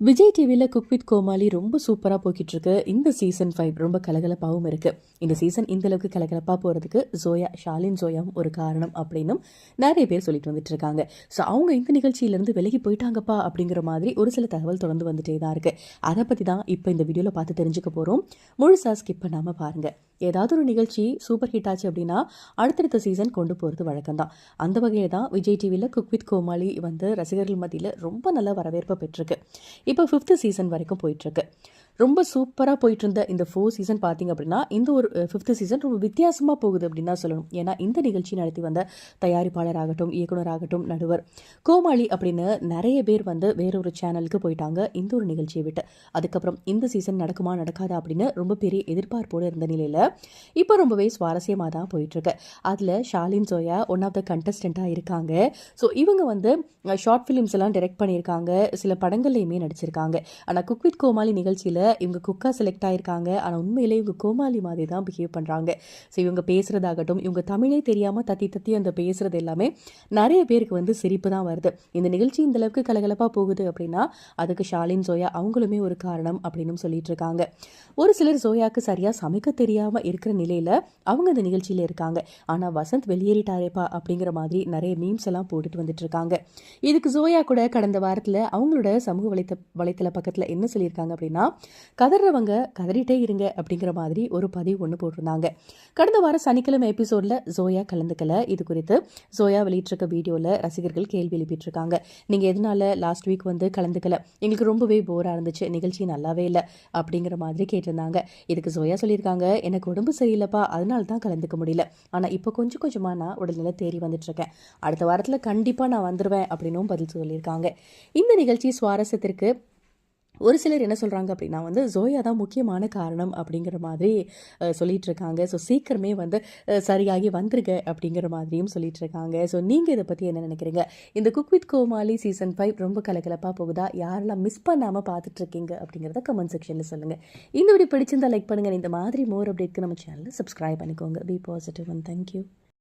விஜய் டிவியில் cook with கோமாளி ரொம்ப சூப்பராக போய்கிட்டு இருக்கு இந்த சீசன் ஃபைவ் ரொம்ப கலகலப்பாகவும் இருக்குது இந்த சீசன் இந்த அளவுக்கு கலகலப்பாக போகிறதுக்கு ஜோயா ஷாலின் ஜோயாவும் ஒரு காரணம் அப்படின்னும் நிறைய பேர் சொல்லிட்டு வந்துட்டு இருக்காங்க ஸோ அவங்க இந்த நிகழ்ச்சியிலேருந்து விலகி போயிட்டாங்கப்பா அப்படிங்கிற மாதிரி ஒரு சில தகவல் தொடர்ந்து வந்துட்டே தான் இருக்குது அதை பற்றி தான் இப்போ இந்த வீடியோவில் பார்த்து தெரிஞ்சுக்க போகிறோம் முழுசாக ஸ்கிப் பண்ணாமல் பாருங்கள் ஏதாவது ஒரு நிகழ்ச்சி சூப்பர் ஹிட் ஆச்சு அப்படின்னா அடுத்தடுத்த சீசன் கொண்டு போகிறது வழக்கம் தான் அந்த வகையில் தான் விஜய் டிவியில் குக் வித் கோமாளி வந்து ரசிகர்கள் மத்தியில் ரொம்ப நல்ல வரவேற்பை பெற்றிருக்கு. இப்போ ஃபிஃப்த்து சீசன் வரைக்கும் போயிட்டுருக்கு. ரொம்ப சூப்பராக போயிட்டு இருந்த இந்த ஃபோர் சீசன் பார்த்தீங்க அப்படின்னா இந்த ஒரு ஃபிஃப்த்து சீசன் ரொம்ப வித்தியாசமாக போகுது அப்படின்னு தான் சொல்லணும். ஏன்னா இந்த நிகழ்ச்சி நடத்தி வந்த தயாரிப்பாளராகட்டும் இயக்குனராகட்டும் நடுவர் கோமாளி அப்படின்னு நிறைய பேர் வந்து வேறொரு சேனலுக்கு போயிட்டாங்க இந்த ஒரு நிகழ்ச்சியை விட்டு. அதுக்கப்புறம் இந்த சீசன் நடக்குமா நடக்காதா அப்படின்னு ரொம்ப பெரிய எதிர்பார்ப்போடு இருந்த நிலையில் இப்போ ரொம்பவே சுவாரஸ்யமாக தான் போயிட்டுருக்கு அதில் Shalin Zoya one of the கண்டஸ்டண்ட்டாக இருக்காங்க. ஸோ இவங்க வந்து ஷார்ட் ஃபிலிம்ஸ் எல்லாம் டைரக்ட் பண்ணியிருக்காங்க. சில படங்கள்லையுமே நடிச்சிருக்காங்க. ஆனால் குக் வித் கோமாளி நிகழ்ச்சியில் இவங்க குக்காக செலக்ட் ஆகியிருக்காங்க ஆனால் உண்மையிலே இவங்க கோமாளி மாதிரி தான் பிஹேவ் பண்ணுறாங்க ஸோ இவங்க பேசுகிறதாகட்டும் இவங்க தமிழே தெரியாமல் தத்தி தத்தி அந்த பேசுகிறது எல்லாமே நிறைய பேருக்கு வந்து சிரிப்பு தான் வருது. இந்த நிகழ்ச்சி இந்தளவுக்கு கலகலப்பாக போகுது அப்படின்னா அதுக்கு ஷாலின் சோயா அவங்களுமே ஒரு காரணம் அப்படின்னு சொல்லிட்டு இருக்காங்க. ஒரு சிலர் சோயாவுக்கு சரியாக சமைக்க தெரியாமல் இருக்கிற நிலையில் அவங்க அந்த நிகழ்ச்சியில் இருக்காங்க. ஆனால் வசந்த் வெளியேறிட்டாரேப்பா அப்படிங்கிற மாதிரி நிறைய மீம்ஸ் எல்லாம் போட்டுட்டு வந்துட்டு இருக்காங்க. இதுக்கு சோயா கூட கடந்த வாரத்தில் அவங்களோட சமூக வலைத்த வலைத்தள பக்கத்தில் என்ன சொல்லியிருக்காங்க அப்படின்னா கதறவங்க கதறிட்டே இருங்க அப்படிங்கிற மாதிரி ஒரு பதிவு ஒன்று போட்டிருந்தாங்க. கடந்த வாரம் சனிக்கிழமை எபிசோடில் ஜோயா கலந்துக்கல. இது குறித்து ஜோயா வெளியிட்டிருக்க வீடியோவில் ரசிகர்கள் கேள்வி எழுப்பிட்டுருக்காங்க. நீங்கள் எதனால லாஸ்ட் வீக் வந்து கலந்துக்கல? எங்களுக்கு ரொம்பவே போராக இருந்துச்சு. நிகழ்ச்சி நல்லாவே இல்லை அப்படிங்கிற மாதிரி கேட்டிருந்தாங்க. இதுக்கு ஜோயா சொல்லியிருக்காங்க எனக்கு உடம்பு சரியில்லைப்பா. அதனால தான் கலந்துக்க முடியல. ஆனால் இப்போ கொஞ்சம் கொஞ்சமாக நான் உடல்நிலை தேறி வந்துட்டுருக்கேன். அடுத்த வாரத்தில் கண்டிப்பாக நான் வந்துடுவேன் அப்படின்னும் பதில் சொல்லியிருக்காங்க. இந்த நிகழ்ச்சி சுவாரஸ்யத்திற்கு ஒரு சிலர் என்ன சொல்கிறாங்க அப்படின்னா வந்து ஜோயா தான் முக்கியமான காரணம் அப்படிங்கிற மாதிரி அஹ், சொல்லிட்டு இருக்காங்க ஸோ சீக்கிரமே வந்து சரியாகி வந்துருங்க அப்படிங்கிற மாதிரியும் சொல்லிட்டு இருக்காங்க ஸோ நீங்கள் இதை பற்றி என்ன நினைக்கிறீங்க? இந்த cook with Comali season five ரொம்ப கலகலப்பாக போகுதா? யாரெல்லாம் மிஸ் பண்ணாமல் பார்த்துட்டு இருக்கீங்க அப்படிங்கிறத கமெண்ட் செக்ஷனில் சொல்லுங்கள் இந்த வீடியோ பிடிச்சிருந்தா லைக் பண்ணுங்கள் இந்த மாதிரி மோர் அப்டேட்க்கு நம்ம சேனலில் சப்ஸ்கிரைப் பண்ணிக்கோங்க. B positive and thank you